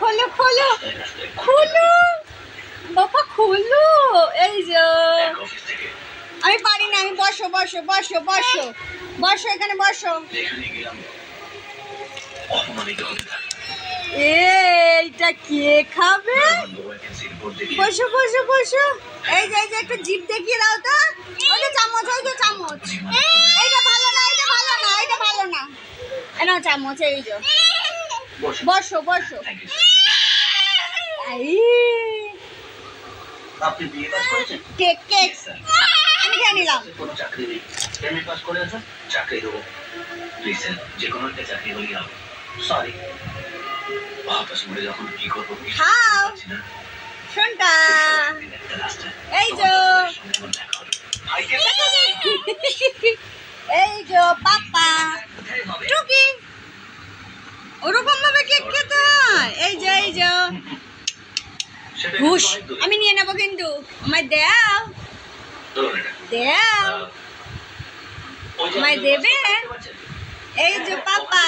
খোলো খোলো খোলো। বাবা, খোলো। এই যে। আমি পারি না, আমি বসো বসো বসো বসো। বসো, এখানে বসো। এইটা কে খাবে? বসো বসো বসো। এই যে এই যে, একটু জিভ দেখিয়ে দাও তো। ওই যে চামচ ওই যে চামচ। এইটা ভালো না এটা ভালো না এটা ভালো না। এ নাও চামচ, এই যে। বসে। বসো আপনি বিয়ে পাস করেছেন? কেক কেক আমি খেয়ে নিলাম। কোনো চাকরি নেই। এমএ পাস করে আছেন চাকরি দেবো। প্লিজ স্যার যে কোনো একটা চাকরি হলেই হবে। সরি বাপাস মরে যখন কি করব? খাও। শোনটা। এই যে। তোমার সঙ্গে আমার দেখা হলো। ভাইকে এই যে পাপা কোথায় হবে? টুকি ওরকম ভাবে কেক খেতে হয় এই যে এই যে সেটা ঘুষ আমি নিয়ে নেব কিন্তু। আমায় দাও। দেও। আমায় দেবে? এই যে পাপা।